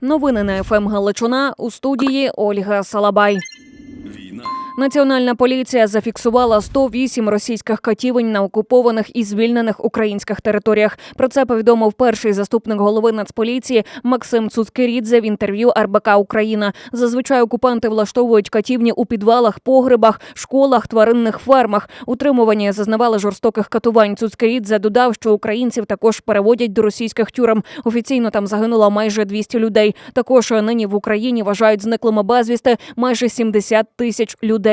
Новини на ФМ Галичина у студії Ольга Салабай. Національна поліція зафіксувала 108 російських катівень на окупованих і звільнених українських територіях. Про це повідомив перший заступник голови Нацполіції Максим Цуцкирідзе в інтерв'ю РБК Україна. Зазвичай окупанти влаштовують катівні у підвалах, погребах, школах, тваринних фермах. Утримувані зазнавали жорстоких катувань. Цуцкирідзе додав, що українців також переводять до російських тюрем. Офіційно там загинуло майже 200 людей. Також нині в Україні вважають зниклими безвісти майже 70 тисяч людей.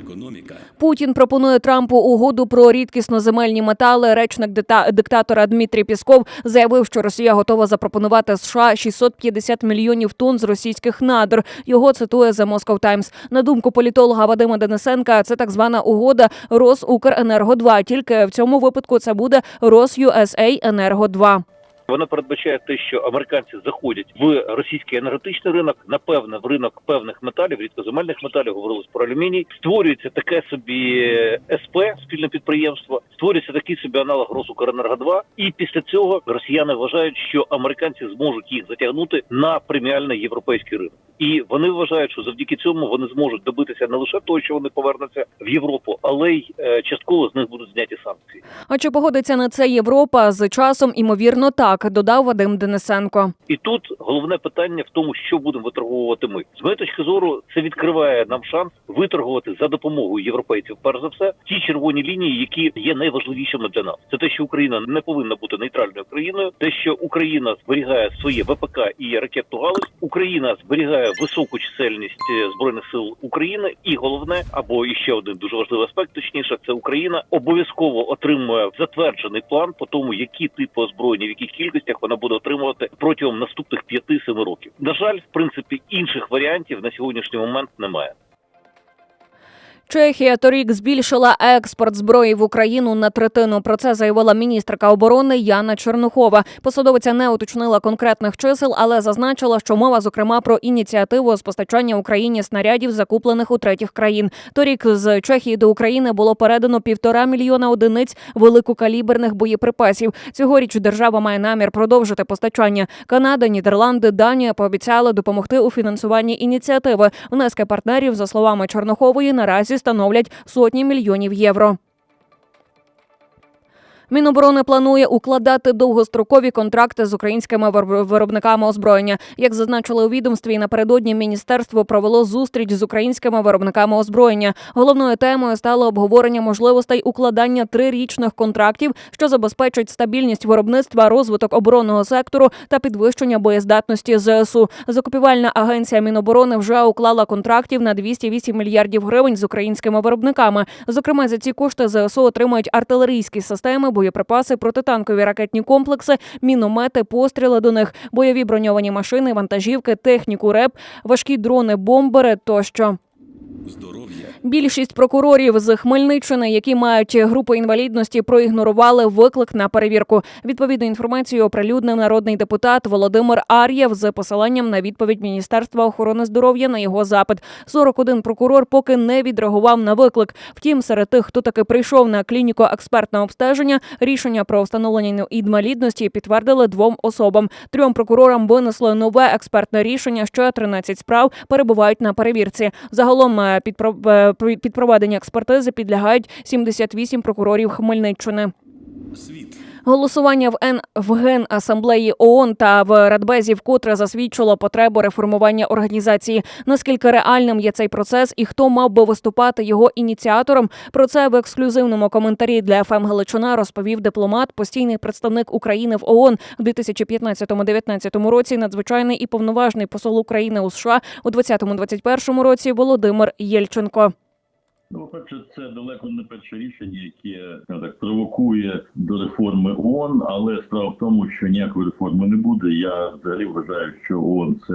Економіка. Путін пропонує Трампу угоду про рідкісноземельні метали. Речник диктатора Дмитрій Пісков заявив, що Росія готова запропонувати США 650 мільйонів тонн з російських надр. Його цитує The Moscow Times. На думку політолога Вадима Денисенка, це так звана угода Росукренерго 2 Тільки в цьому випадку це буде Росюса Енерго 2 Вона передбачає те, що американці заходять в російський енергетичний ринок, напевно, в ринок певних металів, рідкоземельних металів, говорилось про алюміній. Створюється таке собі СП, спільне підприємство, створюється такий собі аналог Росукренерго 2 І після цього росіяни вважають, що американці зможуть їх затягнути на преміальний європейський ринок. І вони вважають, що завдяки цьому вони зможуть добитися не лише того, що вони повернуться в Європу, але й е, частково з них будуть зняті санкції. А чи погодиться на це Європа з часом? Імовірно, так додав Вадим Денисенко. І тут головне питання в тому, що будемо виторговувати ми. З моєї точки зору, це відкриває нам шанс виторгувати за допомогою європейців, перш за все, ті червоні лінії, які є найважливішими для нас. Це те, що Україна не повинна бути нейтральною країною, те, що Україна зберігає своє ВПК і ракетну галузь, Україна зберігає високу чисельність е, збройних сил України, і головне, або іще один дуже важливий аспект, точніше, це Україна обов'язково отримує затверджений план по тому, які типи озброєння, в яких кількостях вона буде отримувати протягом наступних 5-7 років. На жаль, в принципі, інших варіантів на сьогоднішній момент немає. Чехія торік збільшила експорт зброї в Україну на третину. Про це заявила міністерка оборони Яна Чернухова. Посадовиця не уточнила конкретних чисел, але зазначила, що мова зокрема про ініціативу з постачання Україні снарядів, закуплених у третіх країн. Торік з Чехії до України було передано півтора мільйона одиниць великокаліберних боєприпасів. Цьогоріч держава має намір продовжити постачання. Канада, Нідерланди, Данія пообіцяли допомогти у фінансуванні ініціативи. Внески партнерів, за словами Чорнохової, наразі становлять сотні мільйонів євро. Міноборони планує укладати довгострокові контракти з українськими вир- виробниками озброєння. Як зазначили у відомстві, напередодні міністерство провело зустріч з українськими виробниками озброєння. Головною темою стало обговорення можливостей укладання трирічних контрактів, що забезпечать стабільність виробництва, розвиток оборонного сектору та підвищення боєздатності ЗСУ. Закупівельна агенція Міноборони вже уклала контрактів на 208 мільярдів гривень з українськими виробниками. Зокрема, за ці кошти ЗСУ отримають артилерійські системи, боєприпаси, протитанкові ракетні комплекси, міномети, постріли до них, бойові броньовані машини, вантажівки, техніку РЕП, важкі дрони, бомбери тощо. Здоров'я. Більшість прокурорів з Хмельниччини, які мають групу інвалідності, проігнорували виклик на перевірку. Відповідну інформацію оприлюднив народний депутат Володимир Ар'єв з посиланням на відповідь Міністерства охорони здоров'я на його запит. 41 прокурор поки не відреагував на виклик. Втім, серед тих, хто таки прийшов на клініку експертне обстеження, рішення про встановлення інвалідності підтвердили двом особам. Трьом прокурорам винесли нове експертне рішення. Ще 13 справ перебувають на перевірці. Загалом е, під е, проведення експертизи підлягають 78 прокурорів Хмельниччини. Світ. Голосування в Н в Генасамблеї ООН та в Радбезі вкотре засвідчило потребу реформування організації. Наскільки реальним є цей процес і хто мав би виступати його ініціатором? Про це в ексклюзивному коментарі для ФМ Галичина розповів дипломат, постійний представник України в ООН у 2015-19 році. Надзвичайний і повноважний посол України у США у 2020-2021 році Володимир Єльченко. Ну, по-перше, це далеко не перше рішення, яке так провокує до реформи ООН, але справа в тому, що ніякої реформи не буде. Я взагалі вважаю, що ООН це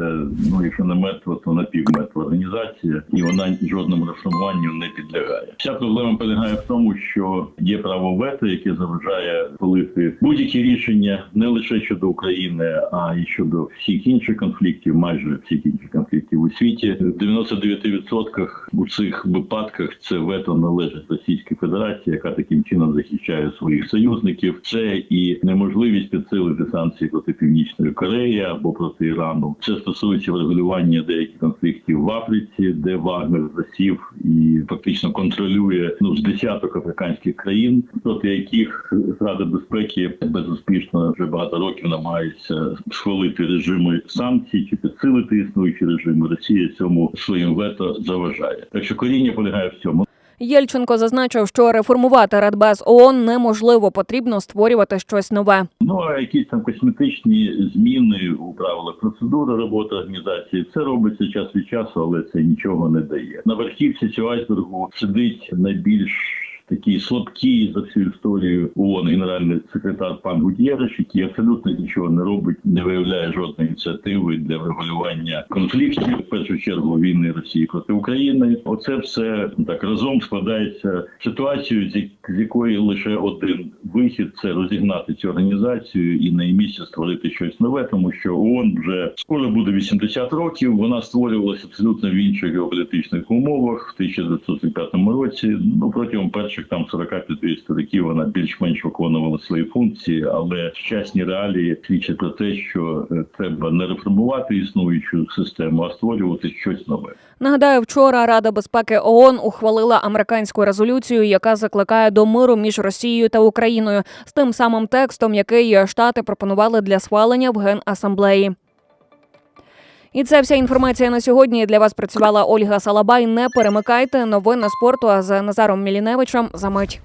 ну якщо не мертва, то напівмертва організація, і вона жодному реформуванню не підлягає. Вся проблема полягає в тому, що є право вето, яке заважає палити будь-які рішення не лише щодо України, а й щодо всіх інших конфліктів, майже всіх інших конфліктів у світі. В 99% у цих випадках це вето належить Російській Федерації, яка таким чином захищає своїх союзників. Це і неможливість підсилити санкції проти Північної Кореї або проти Ірану. Це стосується врегулювання деяких конфліктів в Африці, де Вагнер засів і фактично контролює ну з десяток африканських країн, проти яких Рада безпеки безуспішно вже багато років намагається схвалити режими санкцій чи підсилити існуючі режими. Росія цьому своїм вето заважає. Так що коріння полягає в цьому. Єльченко зазначив, що реформувати Радбез ООН неможливо, потрібно створювати щось нове. Ну а якісь там косметичні зміни у правилах процедури роботи організації це робиться час від часу, але це нічого не дає. На верхівці цього айсбергу сидить найбільш такий слабкий за всю історію ООН генеральний секретар пан Гутєреш, який абсолютно нічого не робить, не виявляє жодної ініціативи для врегулювання конфліктів, в першу чергу війни Росії проти України. Оце все так разом складається ситуацію, з як- з якої лише один вихід це розігнати цю організацію і на її місці створити щось нове, тому що ООН вже скоро буде 80 років. Вона створювалася абсолютно в інших геополітичних умовах в 1945 році. Ну протягом перших там 45 років вона більш-менш виконувала свої функції, але сучасні реалії свідчать про те, що е, треба не реформувати існуючу систему, а створювати щось нове. Нагадаю, вчора Рада безпеки ООН ухвалила американську резолюцію, яка закликає до миру між Росією та Україною з тим самим текстом, який штати пропонували для схвалення в генасамблеї. І це вся інформація на сьогодні. Для вас працювала Ольга Салабай. Не перемикайте новини спорту з Назаром Міліневичем за мить.